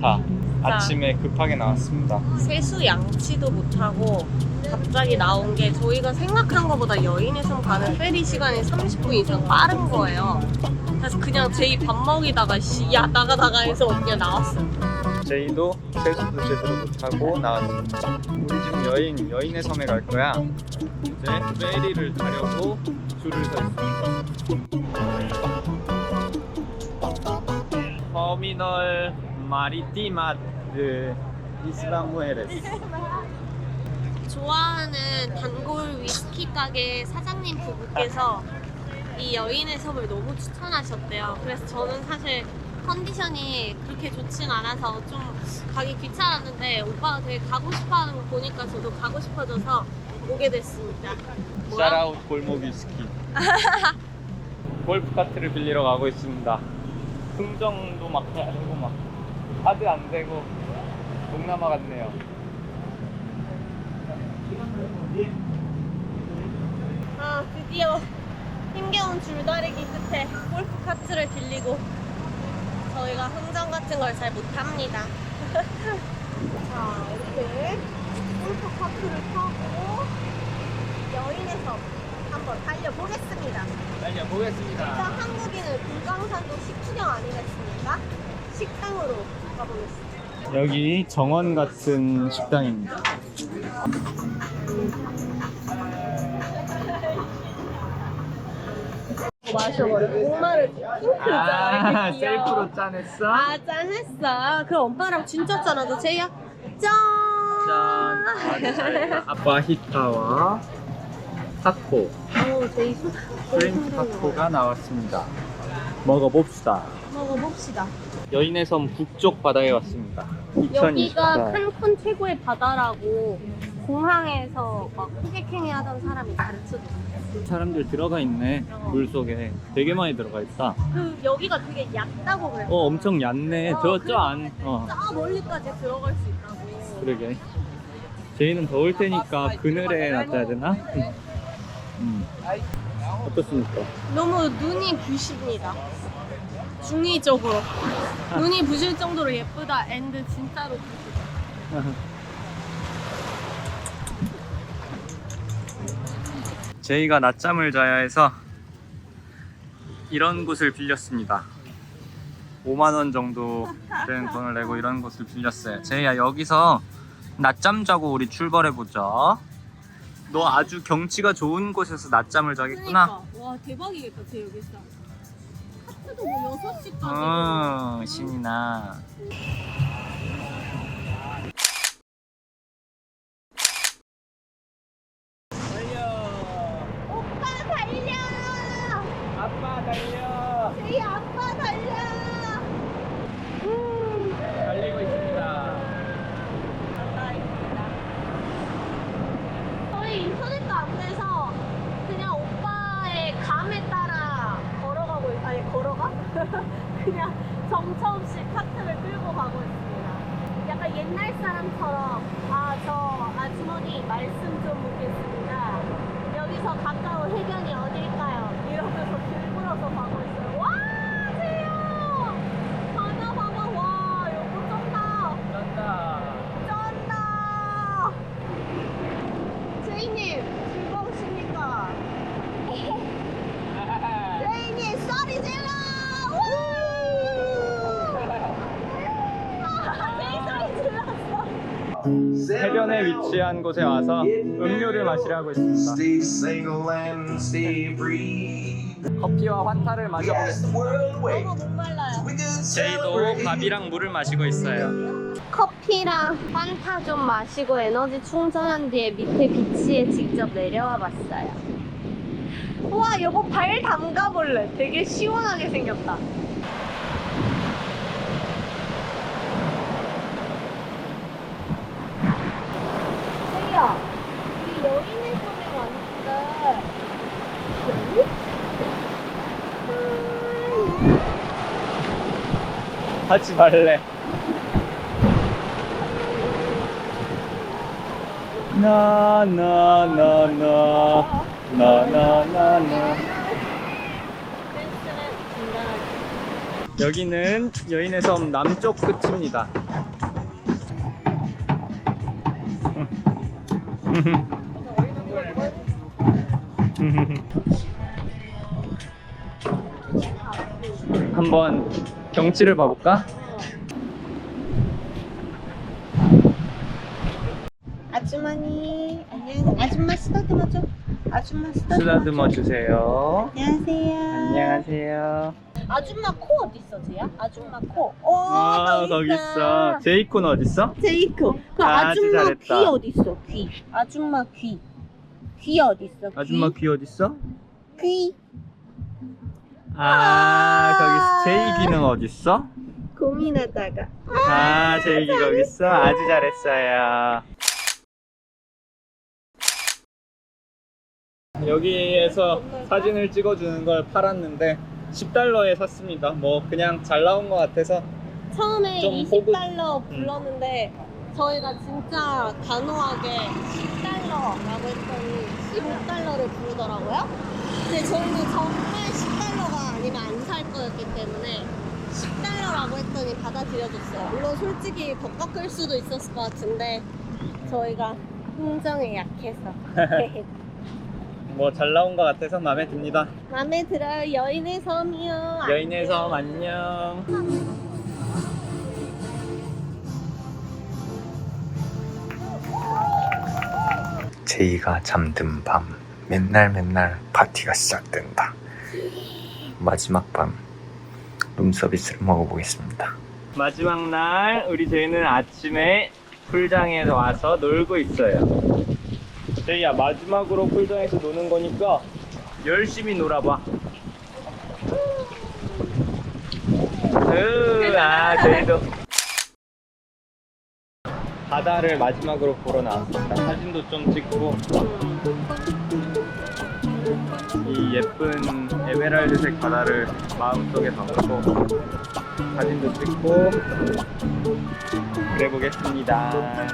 차. 아침에 급하게 나왔습니다. 세수 양치도 못하고 갑자기 나온 게 저희가 생각한 것보다 여인의 섬 가는 페리 시간이 30분 이상 빠른 거예요. 그래서 그냥 제이 밥 먹이다가 씨, 야 나가다가 해서 그냥 나왔어요. 제이도 세수도 제대로 못하고 나왔습니다. 우리 지금 여인, 여인의 섬에 갈 거야. 이제 페리를 타려고 줄을 서 있습니다. 터미널 마리티마 드 이스라무에레스. 좋아하는 단골 위스키 가게 사장님 부부께서 이 여인의 섬을 너무 추천하셨대요. 그래서 저는 사실 컨디션이 그렇게 좋진 않아서 좀 가기 귀찮았는데 오빠가 되게 가고 싶어하는 거 보니까 저도 가고 싶어져서 오게 됐습니다. 뭐야? 샤라웃 골목 위스키. 골프 카트를 빌리러 가고 있습니다. 흥정도 막 해야 되고 막 카드 안 되고 동남아 같네요. 아 드디어 힘겨운 줄다리기 끝에 골프 카트를 빌리고 저희가 흥정 같은 걸 잘 못합니다. 자 이렇게 골프 카트를 타고 여인의 섬 한번 달려보겠습니다. 달려보겠습니다. 일단 한국인은 불광산도 식후경 아니겠습니까? 식당으로 가보겠습니다. 여기 정원 같은 식당입니다. 마셔버려. 핑크 아, 셀프로 짠했어? 아 짠했어. 그럼 엄마랑 진짜 짠하자. 제이야 짠. 짠. 아빠 히타와 타코, 어우 제이 술. 프렌치 타코가 나왔습니다. 먹어봅시다. 먹어봅시다. 여인의 섬 북쪽 바다에 왔습니다. 여기가 2024. 칸쿤 최고의 바다라고 공항에서 막 호객행위 하던 사람이 가르쳐줬어요. 사람들 들어가 있네. 어. 물 속에 되게 많이 들어가 있다. 그 여기가 되게 얕다고 그랬어. 어, 엄청 얕네. 어, 저, 그래. 저 안. 어, 저 멀리까지 들어갈 수 있다고. 그러게. 제이는 더울 테니까 그늘에 놔둬야 되나? 음. 어떻습니까? 너무 눈이 부십니다. 중의적으로. 눈이 부실 정도로 예쁘다. 앤드 진짜로 부시다. 제이가 낮잠을 자야 해서 이런 곳을 빌렸습니다. 5만 원 정도 되는 돈을 내고 이런 곳을 빌렸어요. 제이야 여기서 낮잠 자고 우리 출발해 보자. 너 아주 경치가 좋은 곳에서 낮잠을 자겠구나. 그러니까. 와 대박이겠다. 제 여기 진짜. 뭐 6시까지. 어, 신이 나. 오빠 달려! 아빠 달려. 제이 아빠 달려! 달리고 있습니다. 저희 인터넷도 안 돼서 그냥 오빠의 감에 따라 걸어가고 있, 아니 걸어가? 그냥 정처 없이 카트를 끌고 가고 있습니다. 약간 옛날 사람처럼 아 저 아주머니 말씀 좀 묻겠습니다. 여기서 가까운 해변이 어딜까요? 이러면서 길 물어서 가고 있어요. 와 세요! 바다 봐봐 와 이거 쩐다. 간다. 쩐다. 제이님 즐거우십니까? 제이님 소리 질러! 우! 제이 소리 질렀어. 해변에 위치한 곳에 와서 음료를 마시려고 free. 커피와 환타를 마셔보겠습니다. 너무 목말라요. 제이도. 밥이랑 물을 마시고 있어요. 커피랑 환타 좀 마시고 에너지 충전한 뒤에 밑에 비치에 직접 내려와 봤어요. 우와, 여보 발 담가 볼래. 되게 시원하게 생겼다. 세야, 우리 여인의 섬에 왔는데 여기? 음. 하지 말래. 나나나나 나나나 댄스는 중단하기. 여기는 여인의 섬 남쪽 끝입니다. 한번 경치를 봐볼까? 아주머니 안녕하세요. 아줌마 쓰다듬어 줘. 아줌마 쓰다듬어. 쓰다듬어 주세요. 안녕하세요. 안녕하세요. 아줌마 코 어디 있어, 쟤야? 아줌마 코. 오, 아 거기 있어. 제이콘 어디 있어? 제이코. 그 아주 아줌마 잘했다. 귀 어디 있어? 귀. 아줌마 귀. 귀 어디 있어? 귀? 아줌마 귀 어디 있어? 귀. 아 거기 제이 귀는 어디 있어? 고민하다가. 아 제이 귀 거기 있어. 아주 잘했어요. 여기에서 사진을 찍어주는 걸 팔았는데 10달러에 샀습니다. 뭐 그냥 잘 나온 것 같아서 처음에 좀 20달러 불렀는데 저희가 진짜 단호하게 10달러라고 했더니 15달러를 부르더라고요. 근데 저희는 정말 10달러 가 아니면 안살 거였기 때문에 10달러라고 했더니 받아들여줬어요. 물론 솔직히 더 깎을 수도 있었을 것 같은데 저희가 흥정에 약해서 뭐 잘 나온 것 같아서 마음에 듭니다. 마음에 들어요. 여인의 섬이요. 여인의 섬 안녕. 제이가 잠든 밤 맨날 맨날 파티가 시작된다. 마지막 밤 룸서비스를 먹어보겠습니다. 마지막 날 우리 제이는 아침에 풀장에 와서 놀고 있어요. 제이야 마지막으로 풀장에서 노는 거니까 열심히 놀아봐. 으, 아 제이도 바다를 마지막으로 보러 나왔습니다. 사진도 좀 찍고 이 예쁜 에메랄드색 바다를 마음속에 담고 사진도 찍고 그래 보겠습니다.